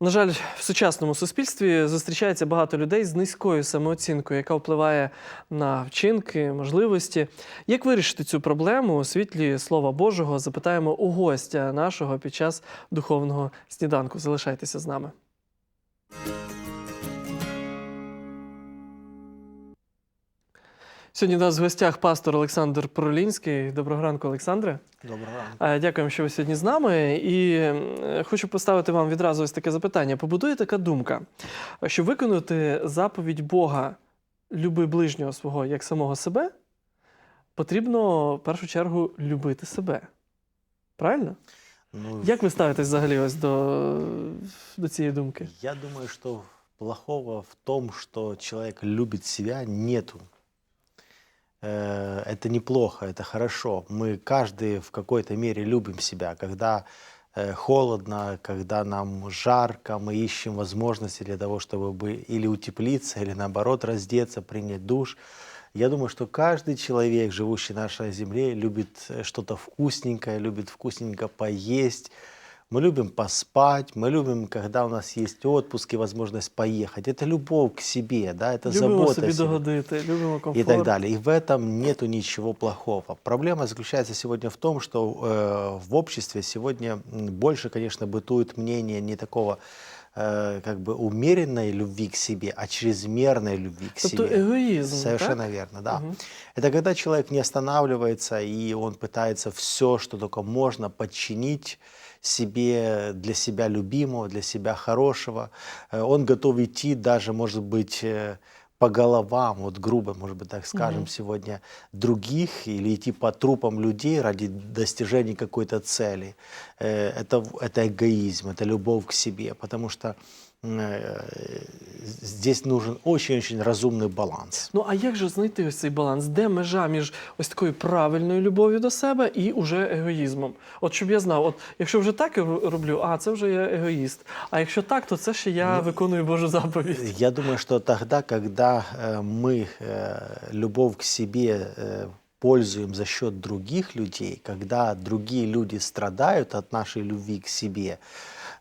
На жаль, в сучасному суспільстві зустрічається багато людей з низькою самооцінкою, яка впливає на вчинки, можливості. Як вирішити цю проблему у світлі Слова Божого? Запитаємо у гостя нашого під час духовного сніданку. Залишайтеся з нами. Сьогодні у нас в гостях пастор Олександр Пролінський. Доброго ранку, Олександре. Доброго ранку. Е, Дякуємо, що ви сьогодні з нами. І е, хочу поставити вам відразу ось таке запитання. Побудує така думка, що виконати заповідь Бога люби ближнього свого як самого себе, потрібно в першу чергу любити себе. Правильно? Ну, Як ви ставитесь взагалі ось до, до цієї думки? Я думаю, что плохого в том, что человек любит себя, нету. Э, Это неплохо, это хорошо. Мы каждый в какой-то мере любим себя. Когда э, холодно, когда нам жарко, мы ищем возможности для того, чтобы бы или утеплиться, или наоборот раздеться, принять душ. Я думаю, что каждый человек, живущий на нашей земле, любит э, что-то вкусненькое, любит вкусненько поесть. Мы любим поспать, мы любим, когда у нас есть отпуск и возможность поехать. Это любовь к себе, да, это Любимо забота о себе догодити, любимо и комфорт. так далее. И в этом нету ничего плохого. Проблема заключается сегодня в том, что э, в обществе сегодня больше, конечно, бытует мнение не такого э, как бы умеренной любви к себе, а чрезмерной любви к Тобто себе. егоїзм, Совершенно так? верно, да. Мгм. Это когда человек не останавливается и он пытается все, что только можно, подчинить себе, для себя любимого, для себя хорошего. Э, Он готов идти даже, может быть, э, по головам, вот грубо, может быть, так скажем, Мгм. сегодня других или идти по трупам людей ради достижения какой-то цели. Э, Это, это эгоизм, это любовь к себе, потому что здесь нужен очень-очень разумный баланс. Ну а як же знайти ось цей баланс? Де межа між ось такою правильною любов'ю до себе і уже егоїзмом? От щоб я знав, от якщо вже так я роблю, а це вже я егоїст. А якщо так, то це ще я виконую Божу заповідь. Я думаю, что тогда, когда э, мы э, любовь к себе э, пользуем за счет других людей, когда другие люди страдают от нашей любви к себе,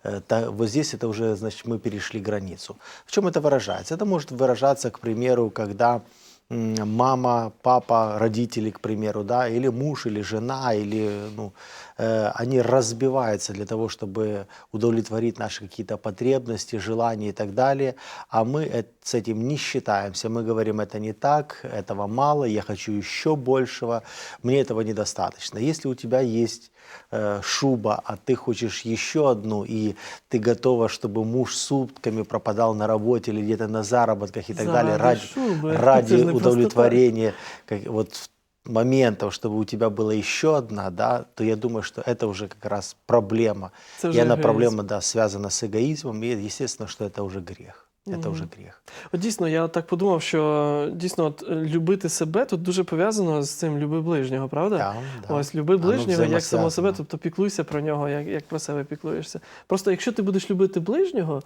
э, вот здесь это уже, значит, мы перешли границу. В чем это выражается? Это может выражаться, к примеру, когда мама, папа, родители, к примеру, да, или муж, или жена, или, ну, они разбиваются для того, чтобы удовлетворить наши какие-то потребности, желания и так далее, а мы э- с этим не считаемся. Мы говорим, это не так, этого мало, я хочу еще большего, мне этого недостаточно. Если у тебя есть э, шуба, а ты хочешь еще одну, и ты готова, чтобы муж сутками пропадал на работе или где-то на заработках и так далее, Заради ради, ради удовлетворения как, вот, моментов, чтобы у тебя была еще одна, да, то я думаю, что это уже как раз проблема. Це и вже она егоїзм. проблема, да, связана с эгоизмом, и естественно, что это уже грех. Это уже грех. От дійсно, я так подумав, що дійсно от, е, любити себе тут дуже пов'язано з цим люби ближнього, правда? Да, да. Ось люби Воно ближнього як самого взаємосв'язано. себе, тобто піклуйся про нього, як, як про себе піклуєшся. Просто якщо ти будеш любити ближнього,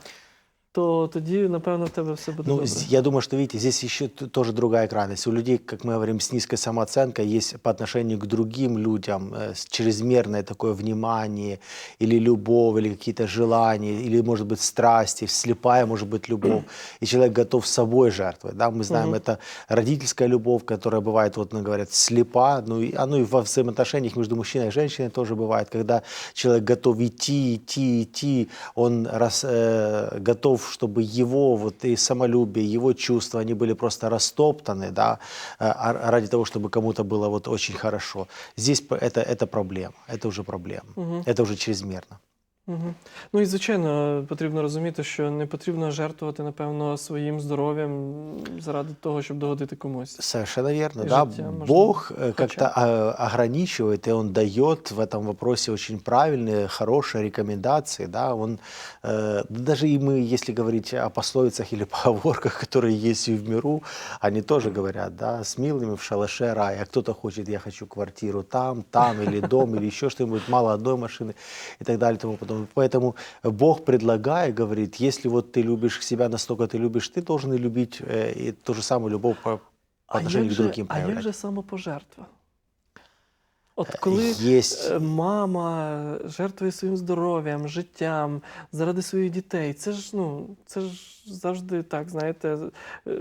то тоді, напевно, в тебе все буде Ну, добре. я думаю, что, видите, здесь еще тоже другая крайность. У людей, как мы говорим, с низкой самооценкой есть по отношению к другим людям э, с- чрезмерное такое внимание или любовь, или какие-то желания, или, может быть, страсти, слепая, может быть, любовь. И человек готов собой жертвовать. Да? Мы знаем, это родительская любовь, которая бывает, вот, ну, говорят, слепа. Ну, и оно и во взаимоотношениях между мужчиной и женщиной тоже бывает, когда человек готов идти, идти, идти, он раз, э, готов, чтобы его вот и самолюбие, его чувства, они были просто растоптаны, да, э, а- ради того, чтобы кому-то было вот очень хорошо. Здесь это, это проблема, это уже проблема, это уже чрезмерно. Угу. Ну і звичайно, потрібно розуміти, що не потрібно жертвувати, напевно, своїм здоров'ям заради того, щоб догодити комусь. Совершенно верно, И да. жития можно Бог э, хотя. как-то э, ограничивает, и Он дает в этом вопросе очень правильные, хорошие рекомендации, да. Он э, даже и мы, если говорить о пословицах или поговорках, которые есть и в миру, они тоже говорят, да, с милыми в шалаше рай, а кто-то хочет, я хочу квартиру там, там, или дом, или еще что-нибудь, мало одной машины и так далее и тому подобное. Поэтому Бог предлагает, говорит, если вот ты любишь себя настолько ты любишь, ты должен и любить э, и ту же самую любовь по, по А отношению як, к же, другим а як проявлять. же самопожертва? От коли Есть е, мама жертвує своїм здоров'ям, життям заради своїх дітей, це ж ну це ж завжди так, знаєте, е,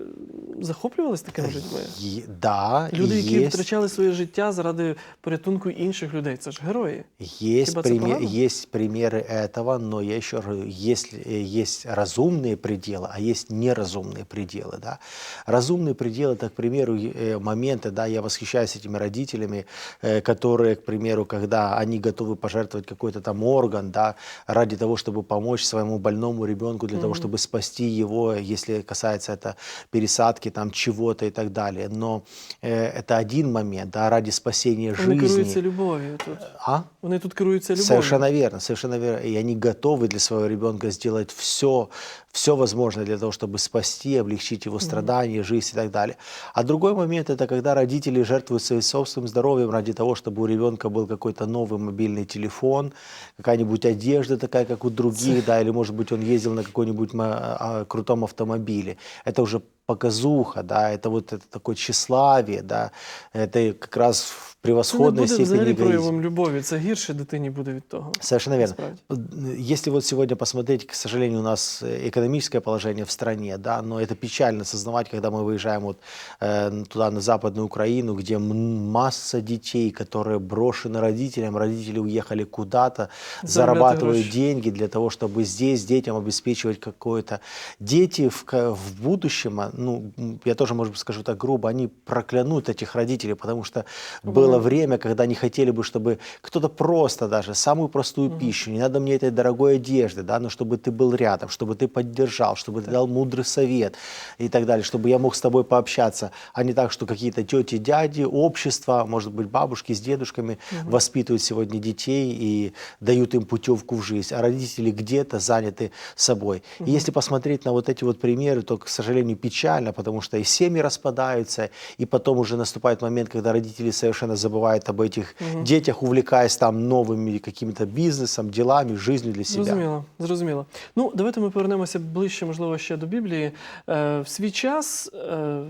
захоплювалися такими людьми. е, да, Люди, и які есть, втрачали своє життя заради порятунку інших людей, це ж герої. есть, Хиба це пример- погано? есть примеры этого, но я еще говорю, если э, есть разумные пределы, а есть неразумные пределы. Да? Разумные пределы, это, к примеру, э, моменты, да, я восхищаюсь этими родителями, э, которые, к примеру, когда они готовы пожертвовать какой-то там орган, да, ради того, чтобы помочь своему больному ребенку, для того, чтобы спасти его, если касается это пересадки там чего-то и так далее. Но э, это один момент, да, ради спасения Вони жизни. любов'ю тут. А? Вони тут керуються любов'ю. Совершенно верно, совершенно верно. И они готовы для своего ребенка сделать все, все возможное для того, чтобы спасти, облегчить его страдания, жизнь и так далее. А другой момент это когда родители жертвуют своим собственным здоровьем ради того, чтобы у ребенка был какой-то новый мобильный телефон, какая-нибудь одежда такая, как у других, да, или может быть он ездил на какой-нибудь ма- а, крутом автомобиле. Это уже показуха, да, это вот это такое тщеславие, да, это как раз в Це не превосходной буде взагалі степени эгоизм. проявом любові. Це гірше дитині буде від того. Совершенно верно. Насправді. Если вот сегодня посмотреть, к сожалению, у нас э, экономическое положение в стране, да, но это печально осознавать, когда мы выезжаем вот э, туда, на Западную Украину, где м- масса детей, которые брошены родителям, родители уехали куда-то, Зарабатывать зарабатывают гроши. деньги для того, чтобы здесь детям обеспечивать какое-то... Дети в, ка- в будущем, а, ну, м, я тоже, может быть, скажу так грубо, они проклянут этих родителей, потому что было время, когда они хотели бы, чтобы кто-то просто даже самую простую пищу, не надо мне этой дорогой одежды, да, но чтобы ты был рядом, чтобы ты поддержал, чтобы ты дал мудрый совет и так далее, чтобы я мог с тобой пообщаться, а не так, что какие-то тети, дяди, общество, может быть, бабушки с дедушками воспитывают сегодня детей и дают им путевку в жизнь, а родители где-то заняты собой. И если посмотреть на вот эти вот примеры, то, к сожалению, печально, потому что и семьи распадаются, и потом уже наступает момент, когда родители совершенно забывают об этих детях, увлекаясь там новыми какими-то бизнесом, делами, жизнью для себя. Зрозуміло, зрозуміло. Ну, давайте ми повернемося ближче, можливо, ще до Біблії. Е, в свій час, е,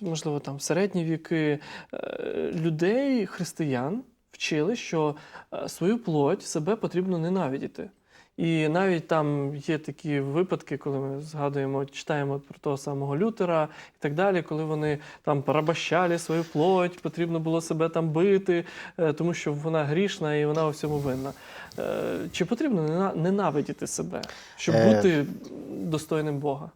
можливо, там в середні віки, е, людей, християн, вчили, що е, свою плоть себе потрібно ненавидіти. І навіть там є такі випадки, коли ми згадуємо, читаємо про того самого Лютера і так далі, коли вони там порабощали свою плоть, потрібно було себе там бити, е, тому що вона грішна і вона у всьому винна. Е, Чи потрібно ненавидіти себе, щоб Е. бути достойним Бога?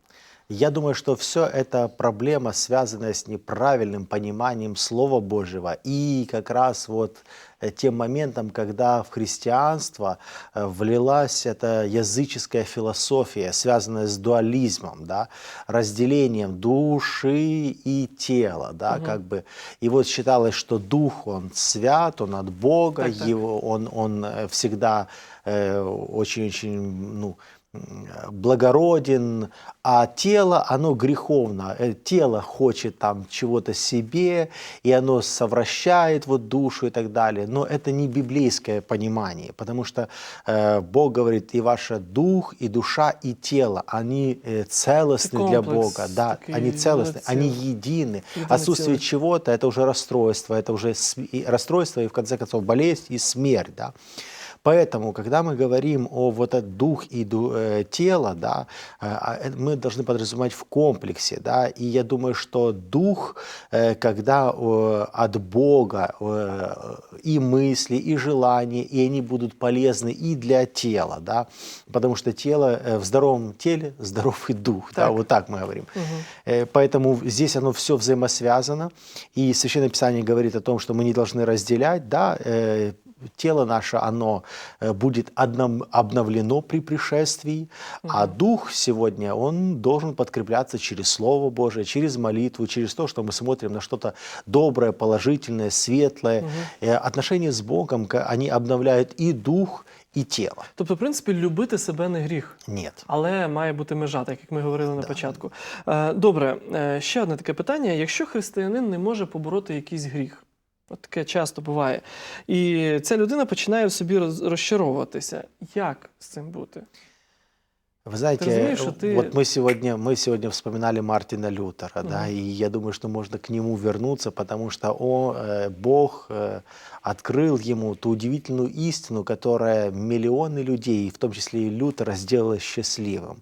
Я думаю, что все это проблема, связанная с неправильным пониманием Слова Божьего и как раз вот э, тем моментом, когда в христианство э, влилась эта языческая философия, связанная с дуализмом, да, разделением души и тела, да, как бы. И вот считалось, что дух, он свят, он от Бога, Так, так. его, он, он э, всегда э, очень-очень, ну, м, благороден, а тело, оно греховно. Э, Тело хочет там чего-то себе, и оно совращает вот душу и так далее. Но это не библейское понимание, потому что э, Бог говорит, и ваш дух, и душа, и тело, они э, целостны для Бога. Да, они целостны, они едины. Единое Отсутствие чего-то – это уже расстройство, это уже расстройство, и в конце концов болезнь и смерть. Да? Поэтому, когда мы говорим о вот этот дух и э, тело, да, э, а это мы должны подразумевать в комплексе, да, и я думаю, что дух, э, когда э, от Бога э, и мысли, и желания, и они будут полезны и для тела, да, потому что тело, э, в здоровом теле здоров и дух, да, Так. вот так мы говорим. Э, Поэтому здесь оно все взаимосвязано, и Священное Писание говорит о том, что мы не должны разделять, да, э, тело наше, оно э, будет одном- обновлено при пришествии, а дух сегодня, он должен подкрепляться через Слово Божие, через молитву, через то, что мы смотрим на что-то доброе, положительное, светлое. Э, Отношения с Богом, ка- они обновляют и дух, и тело. Тобто, в принципі, любити себе не гріх. Нет. Але має бути межа, так як ми говорили на початку. Е, Добре, е, ще одне таке питання: якщо християнин не може побороти якийсь гріх, от таке часто буває, і ця людина починає в собі роз- розчаровуватися. Як з цим бути? Вы знаете, разумеешь, что ты- вот мы сегодня, мы сегодня вспоминали Мартина Лютера, да, и я думаю, что можно к нему вернуться, потому что он, э, Бог э, открыл ему ту удивительную истину, которая миллионы людей, в том числе и Лютера, сделала счастливым.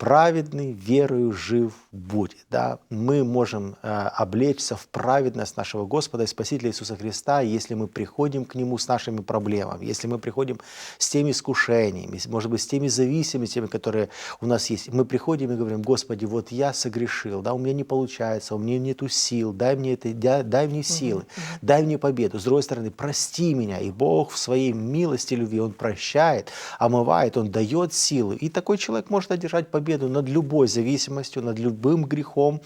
Праведный верою жив будет. Да? Мы можем э, облечься в праведность нашего Господа и Спасителя Иисуса Христа, если мы приходим к Нему с нашими проблемами, если мы приходим с теми искушениями, может быть, с теми зависимостями, которые у нас есть. Мы приходим и говорим, Господи, вот я согрешил, да, у меня не получается, у меня нету сил, дай мне, это, дай, дай мне силы, дай мне победу. С другой стороны, прости меня. И Бог в своей милости, любви, Он прощает, омывает, Он дает силы. И такой человек может одержать победу над любой зависимостью, над любым грехом,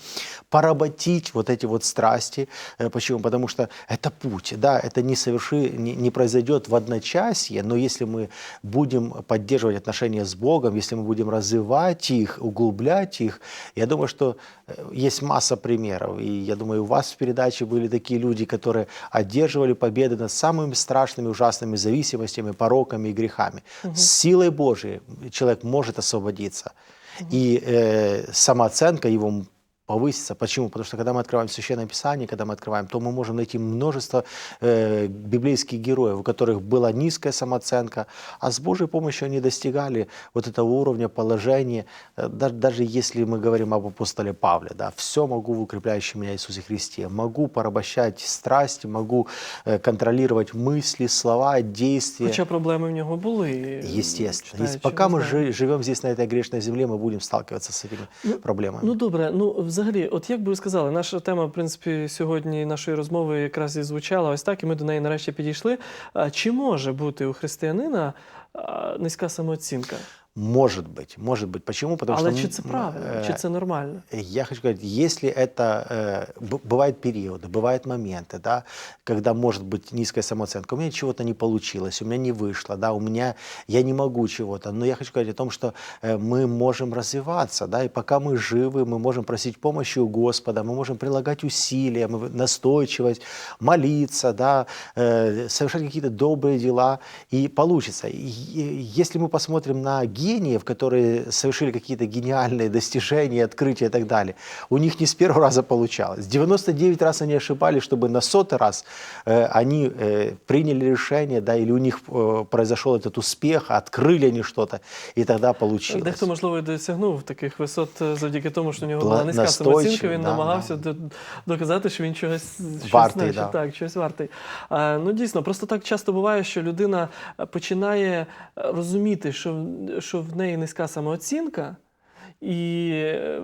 поработить вот эти вот страсти. Э, Почему? Потому что это путь, да, это не, соверши, не, не произойдет в одночасье, но если мы будем поддерживать отношения с Богом, если мы будем развивать их, углублять их, я думаю, что э, есть масса примеров. И я думаю, у вас в передаче были такие люди, которые одерживали победы над самыми страшными, ужасными зависимостями, пороками и грехами. С силой Божией человек может освободиться. И э, самооценка его повысится. Почему? Потому что когда мы открываем Священное Писание, когда мы открываем, то мы можем найти множество э, библейских героев, у которых была низкая самооценка, а с Божьей помощью они достигали вот этого уровня положения. Э, да- даже если мы говорим об апостоле Павле, да, все могу в укрепляющем меня Иисусе Христе, могу порабощать страсти, могу э, контролировать мысли, слова, действия. Хоча проблеми в нього були. Естественно. Если- Пока мы жи- живем здесь, на этой грешной земле, мы будем сталкиваться с этими проблемами. Ну добре, ну взагалі, от як би ви сказали, наша тема, в принципі, сьогодні нашої розмови якраз і звучала ось так, і ми до неї нарешті підійшли. А Чи може бути у християнина а, низька самооцінка? Может быть, может быть. Почему? Потому Але что чи це правильно, э, чи це нормально? Я хочу сказать, если это э, бывают периоды, бывают моменты, да, когда может быть низкая самооценка, у меня чего-то не получилось, у меня не вышло, да, у меня я не могу чего-то, но я хочу сказать о том, что э, мы можем развиваться, да, и пока мы живы, мы можем просить помощи у Господа, мы можем прилагать усилия, мы настойчивость, молиться, да, э, совершать какие-то добрые дела, и получится. И если мы посмотрим на гениев, которые совершили какие-то гениальные достижения, открытия и так далее, у них не с первого раза получалось. 99 раз они ошибались, чтобы на сотый раз э, они э, приняли решение, да, или у них э, произошел этот успех, открыли они что-то, и тогда получилось. Дехто, можливо, і досягнув таких висот е, завдяки тому, що у нього Пла- була низька настойчивий, самооцінка, він да, намагався до- доказати, що він чогось, щось Вартий, знає, да. так, щось вартий. А, ну дійсно, просто так часто буває, що людина е, починає е, розуміти, що, в- що в неї низька самооцінка. І е,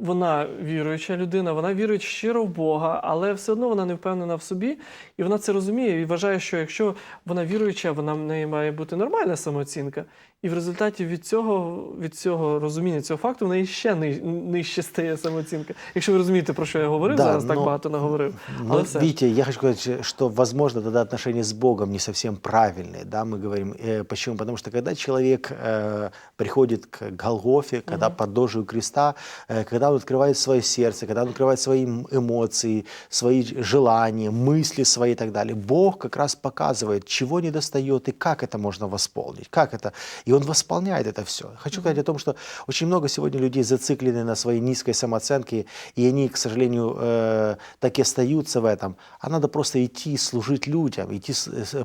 вона віруюча людина, вона вірує щиро в Бога, але все одно вона не впевнена в собі, і вона це розуміє і вважає, що якщо вона віруюча, вона в неї має бути нормальна самооцінка. І в результаті від цього, від цього розуміння цього факту в неї ще ни- нижче стає самооцінка. Якщо ви розумієте, про що я говорив, Да, зараз так но- багато наговорив. Ну, Але все ж. видите, я хочу сказать, что, возможно, тогда отношения с Богом не совсем правильные, да, мы говорим. Э, почему? Потому что когда человек э, приходит к Голгофе, когда под Подножию креста, э, когда он открывает свое сердце, когда он открывает свои эмоции, свои желания, мысли свои и так далее, Бог как раз показывает, чего не достает и как это можно восполнить, как это. И Он восполняет это все. Хочу сказать о том, что очень много сегодня людей зациклены на своей низкой самооценке, и они, к сожалению, э, так и остаются в этом. А надо просто идти служить людям, идти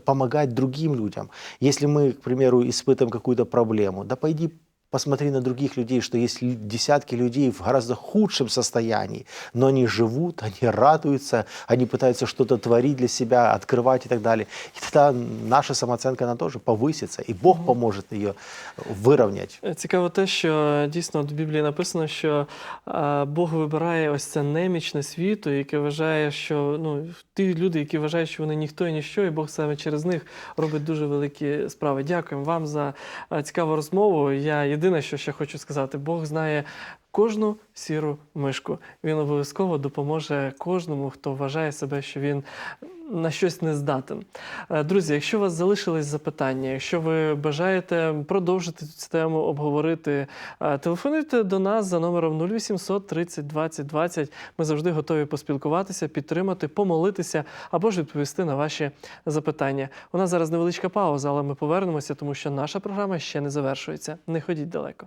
помогать другим людям. Если мы, к примеру, испытываем какую-то проблему, да пойди Посмотри на других людей, что есть лю- десятки людей в гораздо худшем состоянии, но они живут, они радуются, они пытаются что-то творить для себя, открывать и так далее. И тогда наша самооценка, она тоже повысится, и Бог поможет ее выровнять. Е, Цікаво те, що дійсно от в Біблії написано, що е, Бог вибирає ось це немічне світу, яке вважає, що ну, ті люди, які вважають, що вони ніхто і ніщо, і Бог саме через них робить дуже великі справи. Дякуємо вам за е, цікаву розмову. Я єдине, що ще хочу сказати, Бог знає. Кожну сіру мишку він обов'язково допоможе кожному, хто вважає себе, що він На щось не здатен. Е, Друзі, якщо у вас залишились запитання, якщо ви бажаєте продовжити цю тему обговорити, е, телефонуйте до нас за номером 0800 30 20 20. Ми завжди готові поспілкуватися, підтримати, помолитися або ж відповісти на ваші запитання. У нас зараз невеличка пауза, але ми повернемося, тому що наша програма ще не завершується. Не ходіть далеко.